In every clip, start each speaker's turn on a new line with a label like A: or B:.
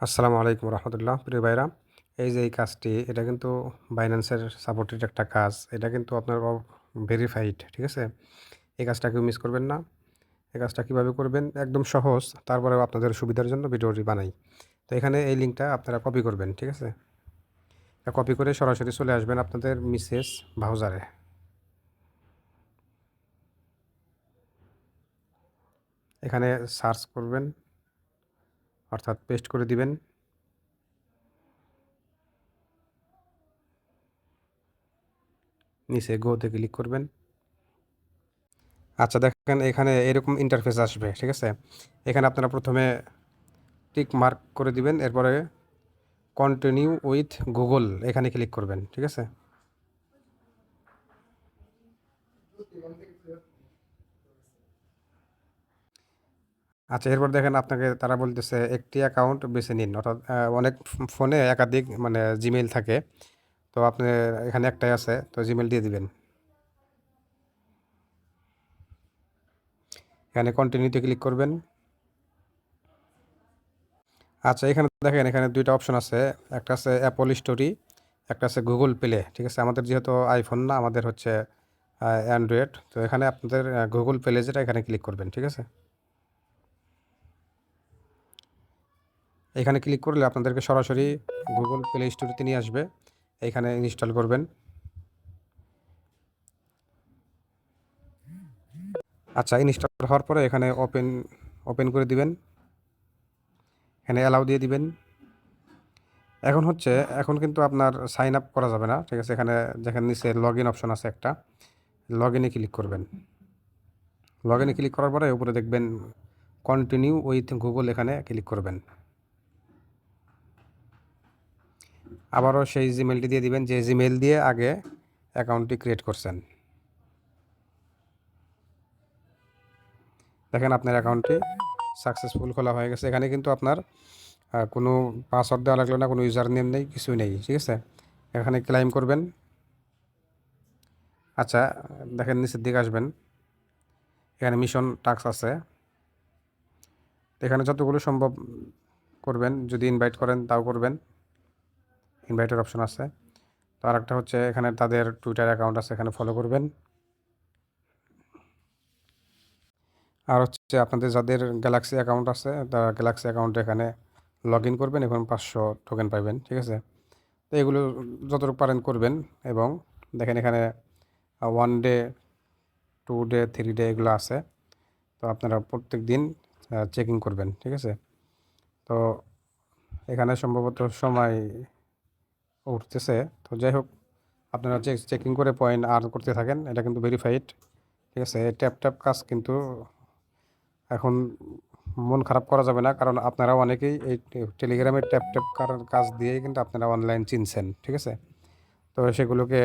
A: আসসালামু আলাইকুম রহমতুল্লাহ। প্রিয় ভাইরা, এই যে এই কাজটি, এটা কিন্তু বাইন্যান্সের সাপোর্টেড একটা কাজ। এটা কিন্তু আপনার ভেরিফাইড ঠিক আছে? এই কাজটা কেউ মিস করবেন না। এই কাজটা কীভাবে করবেন? একদম সহজ। তারপরেও আপনাদের সুবিধার জন্য ভিডিওটি বানাই। তো এখানে এই লিঙ্কটা আপনারা কপি করবেন, ঠিক আছে? কপি করে সরাসরি চলে আসবেন আপনাদের মিসেস ব্রাউজারে এখানে সার্চ করবেন। অর্থাৎ পেস্ট করে দিবেন। নিচে গোতে ক্লিক করবেন। আচ্ছা দেখেন এখানে এরকম ইন্টারফেস আসবে, ঠিক আছে? এখানে আপনারা প্রথমে টিক মার্ক করে দিবেন, এরপরে কন্টিনিউ উইথ গুগল এখানে ক্লিক করবেন, ঠিক আছে? আচ্ছা এরপর দেখেন আপনাকে, তারা বলতেছে, একটি অ্যাকাউন্ট বেছে নিন। অর্থাৎ অনেক ফোনে একাধিক মানে জিমেইল থাকে। তো আপনি এখানে একটাই আছে, তো জিমেল দিয়ে দিবেন। এখানে কন্টিনিউতে ক্লিক করবেন। আচ্ছা এখানে দেখেন, এখানে দুইটা অপশন আছে। একটা আছে অ্যাপল স্টোরি একটা আছে গুগল প্লে ঠিক আছে? আমাদের যেহেতু আইফোন না, আমাদের হচ্ছে অ্যান্ড্রয়েড তো এখানে আপনাদের গুগল প্লে যেটা, এখানে ক্লিক করবেন, ঠিক আছে? এখানে ক্লিক করলে আপনাদেরকে সরাসরি গুগল প্লে স্টোরিতে নিয়ে আসবে। এখানে ইনস্টল করবেন। আচ্ছা ইনস্টল হওয়ার পরে এখানে ওপেন ওপেন করে দিবেন। এখানে অ্যালাউ দিয়ে দিবেন। এখন হচ্ছে, এখন কিন্তু আপনার সাইন আপ করা যাবে না। ঠিক আছে, এখানে যেখানে নিচে লগ ইন অপশন আছে একটা। লগ ইনে ক্লিক করবেন। লগ ইনে ক্লিক করার পরে উপরে দেখবেন কন্টিনিউ উইথ গুগল এখানে ক্লিক করবেন। আবারও সেই জিমেলটি দিয়ে দিবেন, যে জিমেল দিয়ে আগে অ্যাকাউন্টটি ক্রিয়েট করছেন। দেখেন আপনার অ্যাকাউন্টটি সাকসেসফুল খোলা হয়ে গেছে। এখানে কিন্তু আপনার কোনো পাসওয়ার্ড দেওয়া লাগল না, কোনো ইউজার নেম নেই, কিছুই নেই, ঠিক আছে? এখানে ক্লাইম করবেন। আচ্ছা দেখেন নিচের দিকে আসবেন। এখানে মিশন টাস্ক আছে। এখানে যতগুলো সম্ভব করবেন, যদি ইনভাইট করেন তাও করবেন। ইনভাইটের অপশন আছে। তো আরেকটা হচ্ছে এখানে তাদের টুইটার অ্যাকাউন্ট আছে, এখানে ফলো করবেন। আর হচ্ছে আপনাদের যাদের গ্যালাক্সি অ্যাকাউন্ট আছে, তারা গ্যালাক্সি অ্যাকাউন্টে এখানে লগ ইন করবেন এবং পাঁচশো টোকেন পাইবেন, ঠিক আছে? তো এগুলো যতটুকু পারেন করবেন এবং দেখেন এখানে one day two day three day এগুলো আছে। তো আপনারা প্রত্যেক দিন চেকিং করবেন, ঠিক আছে? তো এখানে সম্ভবত সময় উঠতেছে। তো যাই হোক, আপনারা চেক চেকিং করে পয়েন্ট আর করতে থাকেন, এটা কিন্তু ভেরিফাইড ঠিক আছে? ট্যাপ ট্যাপ কাজ কিন্তু এখন মন খারাপ করা যাবে না, কারণ আপনারা অনেকেই এই টেলিগ্রামের ট্যাপ ট্যাপ কাজ দিয়েই কিন্তু আপনারা অনলাইন চিনছেন, ঠিক আছে? তো সেগুলোকে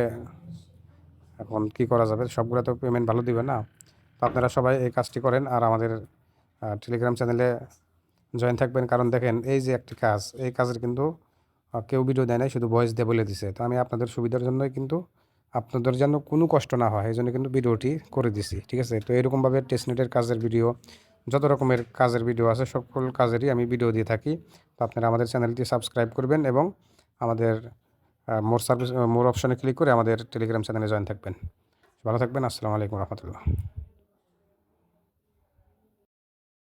A: এখন কি করা যাবে? সবগুলো তো পেমেন্ট ভালো দিবে না। তো আপনারা সবাই এই কাজটি করেন আর আমাদের টেলিগ্রাম চ্যানেলে জয়েন থাকবেন। কারণ দেখেন, এই যে একটি কাজ, এই কাজের কিন্তু কেউ ভিডিও দেয় নাই, শুধু ভয়েস দিয়ে বলে দিছে। তো আমি আপনাদের সুবিধার জন্যই কিন্তু আপনাদের যেন কোনো কষ্ট না হয়, এই জন্য কিন্তু ভিডিওটি করে দিছি, ঠিক আছে? তো এরকমভাবে টেস্টনেটের কাজের ভিডিও, যত রকমের কাজের ভিডিও আছে, সকল কাজেরই আমি ভিডিও দিয়ে থাকি। তো আপনারা আমাদের চ্যানেলটি সাবস্ক্রাইব করবেন এবং আমাদের মোর সার্ভিস মোর অপশানে ক্লিক করে আমাদের টেলিগ্রাম চ্যানেলে জয়েন থাকবেন। ভালো থাকবেন, আসসালামু আলাইকুম রহমতুল্লাহ।